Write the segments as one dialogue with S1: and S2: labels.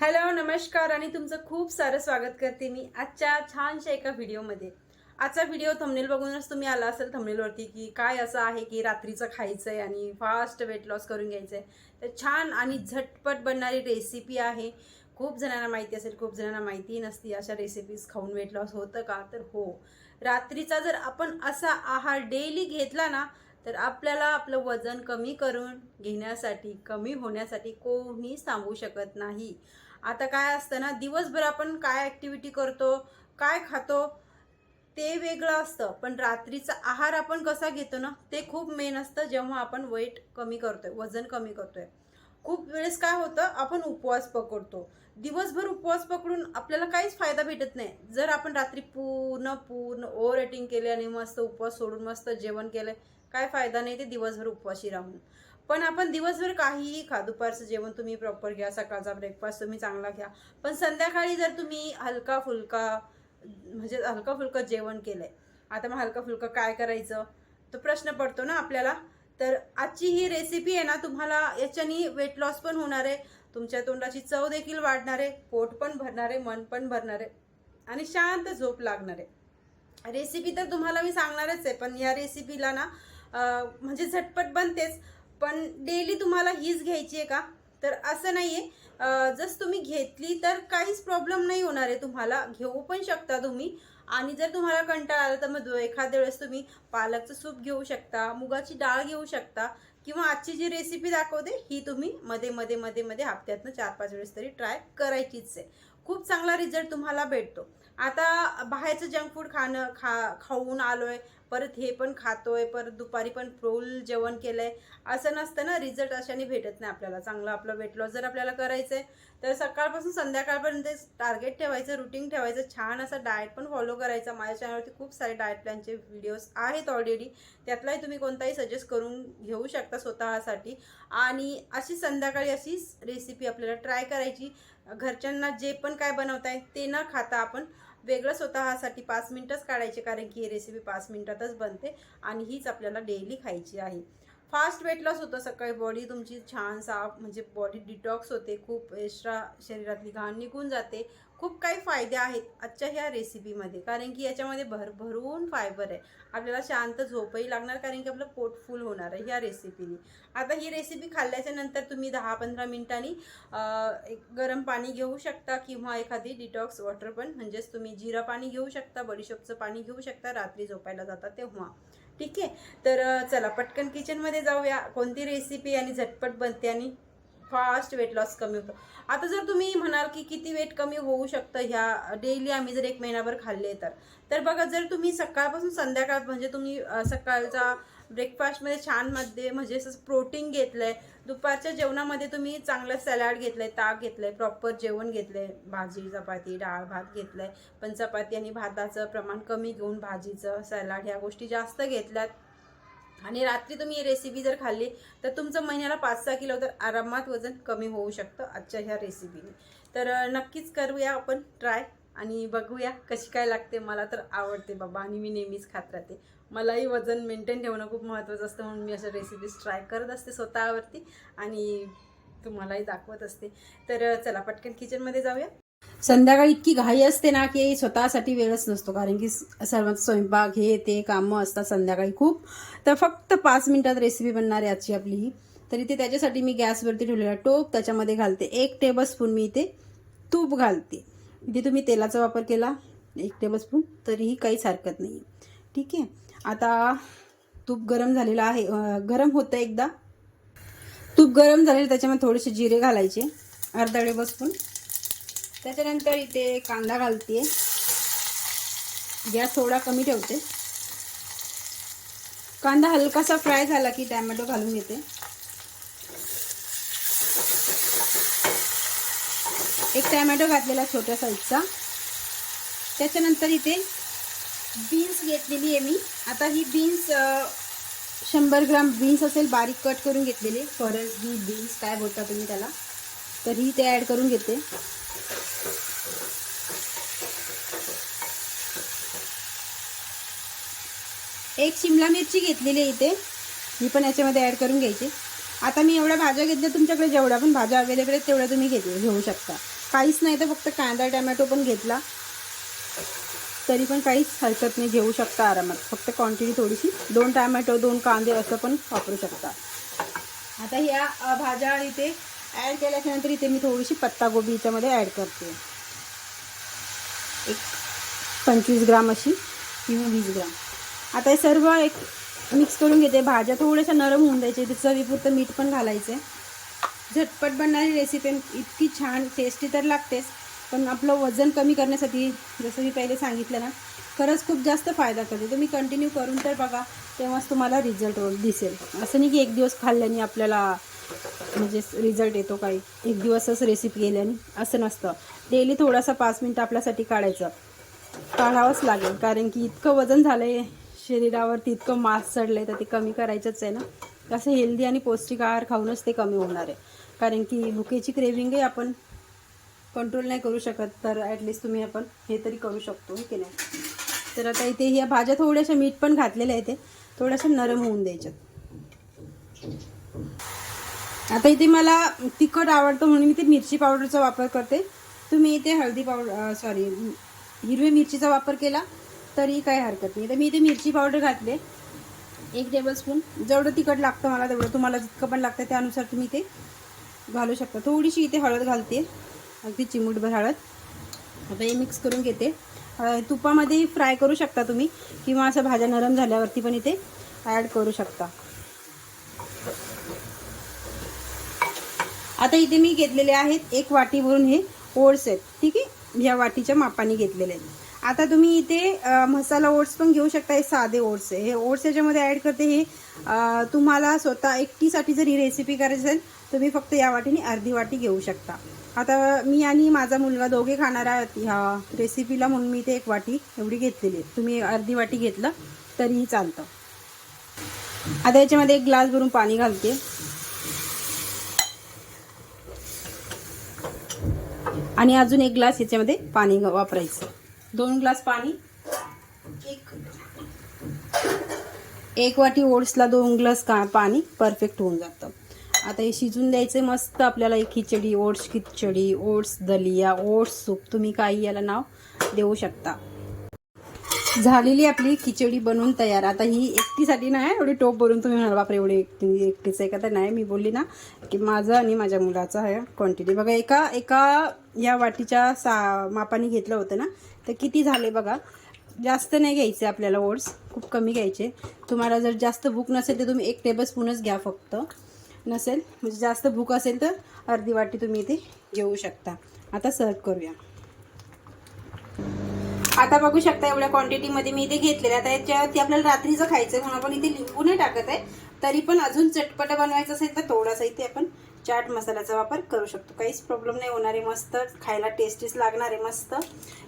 S1: Hello नमस्कार आणि तुमचं खूप सारं स्वागत करते मी आजच्या छानशा एका व्हिडिओमध्ये. आजचा व्हिडिओ थंबनेल बघूनच तुम्ही आला असेल थंबनेलवरती की काय असं आहे की रात्रीचं खायचं आहे आणि फास्ट वेट लॉस करून घ्यायचं आहे तर छान आणि झटपट बनणारी रेसिपी आहे. खूप जणांना माहिती असेल खूप जणांना माहिती नसती अशा रेसिपीज खाऊन वेट लॉस होतं का? तर हो. रात्रीचा जर आपण असा आहार डेली घेतला ना तर आपल्याला आपलं वजन कमी करून घेण्यासाठी कमी होण्यासाठी कोणीच थांबवू शकत नाही. आता काय असतं ना दिवसभर आपण काय ॲक्टिव्हिटी करतो काय खातो ते वेगळं असतं. पण रात्रीचा आहार आपण कसा घेतो ना ते खूप मेन असतं जेव्हा आपण वेट कमी करतोय वजन कमी करतोय. खूप वेळेस काय होतं आपण उपवास पकडतो. दिवसभर उपवास पकडून आपल्याला काहीच फायदा भेटत नाही. जर आपण रात्री पूर्ण पूर्ण ओव्हर एटिंग केले आणि मस्त उपवास सोडून मस्त जेवण केलं काय फायदा नाही ते दिवसभर उपवाशी राहून. पण आपण दिवसभर काहीही खा दुपारचं जेवण तुम्ही प्रॉपर घ्या सकाळचा ब्रेकफास्ट तुम्ही चांगला घ्या. पण संध्याकाळी जर तुम्ही हलका फुलका म्हणजे हलका फुलका जेवण आहे आता मग हलका फुलका काय करायचं? तो प्रश्न पडतो ना आपल्याला. तर आजची ही रेसिपी आहे ना तुम्हाला याच्यानी वेट लॉस पण होणार आहे तुमच्या तोंडाची चव देखील वाढणार आहे पोट पण भरणार आहे मन पण भरणार आहे आणि शांत झोप लागणार आहे. रेसिपी तर तुम्हाला मी सांगणारच आहे पण या रेसिपीला ना म्हणजे झटपट बनतेच. पण डेली तुम्हाला हीच घ्यायची आहे का? तर असं नाही आहे जस तुम्ही घेतली तर काहीच प्रॉब्लेम नाही होणार आहे तुम्हाला. घेऊ पण शकता तुम्ही. आणि जर तुम्हाला कंटाळा आला तर मग एखाद्या वेळेस तुम्ही पालकचं सूप घेऊ शकता मुगाची डाळ घेऊ शकता किंवा आजची जी रेसिपी दाखवते ही तुम्ही मध्ये मध्ये मध्ये मध्ये हप्त्यातनं चार पाच वेळेस तरी ट्राय करायचीच आहे. खूप चांगला रिझल्ट तुम्हाला भेटतो. आता बाहेरचं जंक फूड खाणं खा खाऊन आलोय परत हे पण खातोय परत दुपारी पण फुल जेवण केलंय. असं नसतं ना रिझल्ट अशाने भेटत नाही आपल्याला. चांगलं आपलं वेट लॉस जर आपल्याला करायचं आहे तर सकाळपासून संध्याकाळपर्यंत टार्गेट ठेवायचं रुटीन ठेवायचं. छान असं डाएट पण फॉलो करायचा. माझ्या चॅनलवरती खूप सारे डाएट प्लॅनचे व्हिडिओज आहेत ऑलरेडी त्यातलाही तुम्ही कोणताही सजेस्ट करून घेऊ शकता स्वतःसाठी. आणि अशी संध्याकाळी अशीच रेसिपी आपल्याला ट्राय करायची. घरच्यांना जे पण काय बनवताय ते न खाता आपण वेगळं स्वतःसाठी पाच मिनटंच काढायचे कारण की ही रेसिपी पाच मिनटातच बनते आणि हीच आपल्याला डेली खायची आहे. फास्ट वेट लॉस होतं सकाळी. बॉडी तुमची छान साफ म्हणजे बॉडी डिटॉक्स होते. खूप एक्स्ट्रा शरीरातली घाण निघून जाते. खूप काही फायदे आहेत आजच्या ह्या रेसिपीमध्ये कारण की याच्यामध्ये भरभरून फायबर आहे. आपल्याला शांत झोपही लागणार कारण की आपलं पोट फुल होणार आहे ह्या रेसिपीने आता ही रेसिपी खाल्ल्याच्या नंतर तुम्ही दहा पंधरा मिनिटांनी एक गरम पाणी घेऊ शकता किंवा एखादी डिटॉक्स वॉटर पण. म्हणजेच तुम्ही जिरा पाणी घेऊ शकता बडीशोपचं पाणी घेऊ शकता रात्री झोपायला जाता तेव्हा. ठीक आहे? तर चला पटकन किचनमध्ये जाऊया. कोणती रेसिपी आणि झटपट बनते आणि फास्ट वेट लॉस कमी होतो. आता जर तुम्ही म्हणाल की किती वेट कमी होऊ शकतं ह्या डेली आम्ही जर एक महिनाभर खाल्ले तर. तर बघा जर तुम्ही सकाळपासून संध्याकाळ म्हणजे तुम्ही सकाळचा ब्रेकफास्टमध्ये छानमध्ये म्हणजे असं प्रोटीन घेतलं आहे दुपारच्या जेवणामध्ये तुम्ही चांगलं सॅलॅड घेतलं आहे ताक आहे प्रॉपर जेवण घेतलं आहे भाजी चपाती डाळ भात घेतलं आहे पण चपाती आणि भाताचं प्रमाण कमी घेऊन भाजीचं सॅलाड ह्या गोष्टी जास्त घेतल्यात आणि रात्री तुम्ही ही रेसिपी जर खाल्ली तर तुमचं महिन्याला पाच सहा किलो तर आरामात वजन कमी होऊ शकतं आजच्या ह्या रेसिपीने तर नक्कीच करूया आपण ट्राय आणि बघूया कशी काय लागते. मला तर आवडते बाबा आणि मी नेहमीच खात राहते. मलाही वजन मेंटेन ठेवणं खूप महत्त्वाचं असतं म्हणून मी अशा रेसिपीज ट्राय करत असते स्वतःवरती आणि तुम्हालाही दाखवत असते. तर चला पटकन किचनमध्ये जाऊया. संध्याकाळी इतकी घाई असते ना की स्वतःसाठी वेळच नसतो. कारण की सर्वांचा स्वयंपाक हे ते कामं असतात संध्याकाळी खूप. तर फक्त पाच मिनटात रेसिपी बनणार आहे आजची आपली ही. तरी ते त्याच्यासाठी मी गॅसवरती ठेवलेला टोप त्याच्यामध्ये घालते एक टेबलस्पून मी इथे तूप घालते. इथे तुम्ही तेलाचा वापर केला एक टेबलस्पून तरीही काहीच हरकत नाही ठीक आहे? आता तूप गरम झालेलं आहे. गरम होतं एकदा. तूप गरम झालेलं त्याच्यामध्ये थोडेसे जिरे घालायचे. अर्धा टेबलस्पून त्याच्यानंतर इथे कांदा घालते गॅस थोडा कमी ठेवते. कांदा हलकासा फ्राय झाला की टॅमॅटो घालून घेते एक टॅमॅटो घातलेला छोट्या साईजचा. त्याच्यानंतर इथे बीन्स घेतलेली आहे मी. आता ही बीन्स शंभर ग्राम बीन्स असेल बारीक कट करून घेतलेले. फरसबी बीन्स काय बोलता तुम्ही त्याला. तर ही ते ॲड करून घेते. एक शिमला मिरची घेतलेली आहे इथे. ही पण याच्यामध्ये ॲड करून घ्यायची. आता मी एवढ्या भाज्या घेतल्या तुमच्याकडे जेवढ्या पण भाज्या अवेलेबल आहेत तेवढ्या तुम्ही घेतले घेऊ शकता. काहीच नाही तर फक्त कांदा टमॅटो पण घेतला. तरी पण काहीच हरकत नाही घेऊ शकता आरामात. फक्त क्वांटिटी थोडीशी. दोन टॅमॅटो दोन कांदे असं पण वापरू शकता. आता ह्या भाज्या इथे ॲड केल्याच्यानंतर इथे मी थोडीशी पत्तागोबी याच्यामध्ये ॲड करते. एक पंचवीस ग्राम अशी किंवा वीस ग्राम. आता हे सर्व एक मिक्स करून घेते. भाज्या थोड्याशा नरम होऊन द्यायचे. ते चवीपुरतं मीठ पण घालायचे. झटपट बनणारी रेसिपी इतकी छान टेस्टी तर लागतेच. पण आपलं वजन कमी करण्यासाठी जसं मी पहिले सांगितलं ना खरंच खूप जास्त फायदा करते. तुम्ही कंटिन्यू करून तर बघा तेव्हाच तुम्हाला रिझल्ट हो- दिसेल. असं नाही की एक दिवस खाल्ल्याने आपल्याला म्हणजे रिझल्ट येतो काही. एक दिवसच रेसिपी केल्याने. असं नसतं. डेली थोडासा पाच मिनटं आपल्यासाठी काढायचं. काढावंच लागेल. कारण की इतकं वजन झालं आहे शरीरावरती इतकं मास चढलं आहे तर ते कमी करायचंच आहे ना. असं हेल्दी आणि पौष्टिक आहार खाऊनच ते कमी होणार आहे. कारण की भुकेची क्रेविंगही आपण कंट्रोल नाही करू शकत तर ॲटलिस्ट तुम्ही आपण हे तरी करू शकतो की नाही? तर आता इथे ह्या भाज्या थोड्याशा मीठ पण घातलेल्या आहेत ते. थोड्याशा नरम होऊन द्यायच्यात. आता इथे मला तिखट आवडतं म्हणून मी ते मिरची पावडरचा वापर करते. तुम्ही इथे हळदी पावडर सॉरी हिरवी मिरचीचा वापर केला. तरी काही हरकत नाही. तर मी इथे मिरची पावडर घातले. एक टेबलस्पून जेवढं तिखट लागतं मला तेवढं. तुम्हाला जितकं पण लागतं त्यानुसार तुम्ही ते घालू शकता. थोडीशी इथे हळद घालते. अगदी चिमूटभर हळद. आता हे मिक्स करून घेते. तुपामध्ये फ्राय करू शकता तुम्ही. किंवा असं भाज्या नरम झाल्यावरती पण इथे ॲड करू शकता. आता इथे मी घेतलेले आहेत एक वाटीवरून हे ओट्स आहेत. ठीक आहे? या वाटीच्या मापाने घेतलेले आहेत. आता तुम्ही इथे मसाला ओट्स पण घेऊ शकता हे साधे ओट्स आहे. हे ओट्स याच्यामध्ये ॲड करते हे तुम्हाला स्वतः एकटीसाठी जर ही रेसिपी करायची असेल तुम्ही फक्त या वाटीने अर्धी वाटी घेऊ शकता. आता मी आणि माझा मुलगा दोघे खाणार आहोत ह्या रेसिपीला म्हणून मी इथे एक वाटी एवढी घेतलेली आहे. तुम्ही अर्धी वाटी घेतलं तरीही चालतं. आता याच्यामध्ये एक ग्लास भरून पाणी घालते. आणि अजून एक ग्लास याच्यामध्ये पाणी वापरायचं. दोन ग्लास पाणी. एक. एक वाटी ओट्सला दोन ग्लास का पाणी परफेक्ट होऊन जातं. आता हे शिजून द्यायचं मस्त आपल्याला एक खिचडी ओट्स खिचडी ओट्स दलिया ओट्स सूप तुम्ही काही याला नाव देऊ शकता. झालेली आपली खिचडी बनवून तयार. आता ही एकटीसाठी नाही एवढी टोप भरून तुम्ही म्हणाल बापरे एवढी एकटी एकटीच आहे का? तर नाही मी बोलली ना की माझं आणि माझ्या मुलाचं आहे क्वांटिटी बघा एका एका या वाटीच्या सा मापाने घेतलं होतं ना तर किती झाले बघा? जास्त नाही घ्यायचे आपल्याला ओट्स खूप कमी घ्यायचे. तुम्हाला जर जास्त भूक नसेल तर तुम्ही एक टेबलस्पूनच घ्या फक्त. नसेल म्हणजे जास्त भूक असेल तर अर्धी वाटी तुम्ही इथे घेऊ शकता. आता सर्व करूया. आता बघू शकता एवढ्या क्वांटिटीमध्ये मी इथे घेतलेलं आता याच्यावरती आपल्याला रात्रीचं खायचं आहे म्हणून आपण इथे लिंबू नाही टाकत आहे. तरी पण अजून चटपटं बनवायचं असेल तर थोडासा इथे आपण चाट मसाल्याचा वापर करू शकतो. काहीच प्रॉब्लेम नाही होणार आहे मस्त. खायला टेस्टीच लागणार आहे मस्त.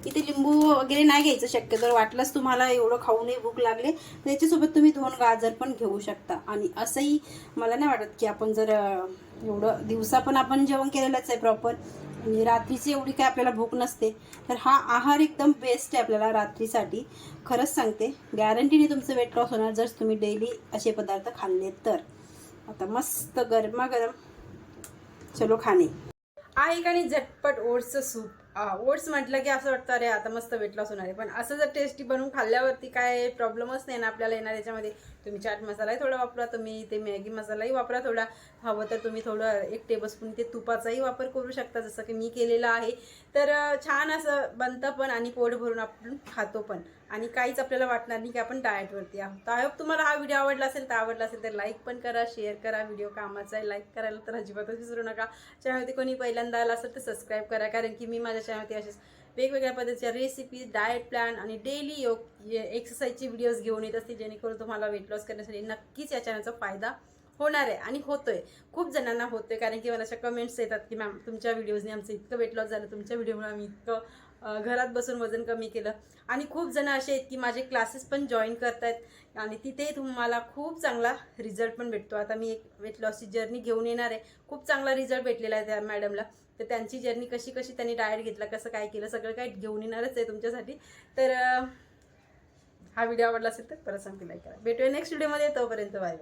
S1: इथे लिंबू वगैरे नाही घ्यायचं शक्यतो. जर वाटलंच तुम्हाला एवढं खाऊ नये भूक लागले. तर याच्यासोबत तुम्ही दोन गाजर पण घेऊ शकता. आणि असंही मला नाही वाटत की आपण जर एवढं दिवसा पण आपण जेवण केलेलंच आहे प्रॉपर आणि रात्रीची एवढी काय आपल्याला भूक नसते तर हा आहार एकदम बेस्ट आहे आपल्याला रात्रीसाठी. खरंच सांगते गॅरंटीने तुमचं वेट लॉस होणार जर तुम्ही डेली असे पदार्थ खाल्ले तर. आता मस्त गरमागरम चलो खाणे. आहे का आणि झटपट ओट्सचं सूप ओट्स म्हटलं की असं वाटतं अरे आता मस्त वेट लॉस होणार आहे. पण असं जर टेस्टी बनवून खाल्ल्यावरती काय प्रॉब्लेमच नाही ना आपल्याला येणार याच्यामध्ये. तुम्ही चाट मसालाही थोडा वापरा तुम्ही ते मॅगी मसालाही वापरा थोडा. हवं तर तुम्ही थोडं एक टेबलस्पून ते तुपाचाही वापर करू शकता जसं की मी केलेला आहे. तर छान असं बनतं पण आणि पोट भरून आपण खातो पण. आणि काहीच आपल्याला वाटणार नाही की आपण डाएटवरती आहोत. तर आय होप तुम्हाला हा व्हिडिओ आवडला असेल तर आवडला असेल तर लाईक पण करा शेअर करा. व्हिडिओ कामाचा आहे लाईक करायला तर अजिबातच विसरू नका. चॅनलवरती कोणी पहिल्यांदा आला असेल तर सबस्क्राईब करा कारण की मी माझ्या चॅनलवरती असेच वेगवेगळ्या पद्धतीच्या रेसिपीज डाएट प्लॅन आणि डेली योग एक्सरसाइजचे व्हिडिओज घेऊन येत असतील जेणेकरून तुम्हाला वेट लॉस करण्यासाठी नक्कीच या चॅनलचा फायदा होणार आहे आणि होतोय. खूप जणांना होतोय कारण की मला अशा कमेंट्स येतात की मॅम तुमच्या व्हिडिओजने आमचं इतकं वेट लॉस झालं तुमच्या व्हिडिओमुळे आम्ही इतकं घरात बसून वजन कमी केलं. आणि खूप जण असे आहेत की माझे क्लासेस पण जॉईन करतायत. आणि तिथे तुम्हाला खूप चांगला रिझल्ट पण भेटतो. आता मी एक वेट लॉसची जर्नी घेऊन येणार आहे. खूप चांगला रिझल्ट भेटलेला आहे त्या मॅडमला तर त्यांची जर्नी कशी कशी त्यांनी डायट घेतला कसं काय केलं सगळं काही घेऊन येणारच आहे तुमच्यासाठी. तर हा व्हिडिओ आवडला असेल तर परत सांगते लाईक करा. भेटूया नेक्स्ट व्हिडिओमध्ये तोपर्यंत बाय बाय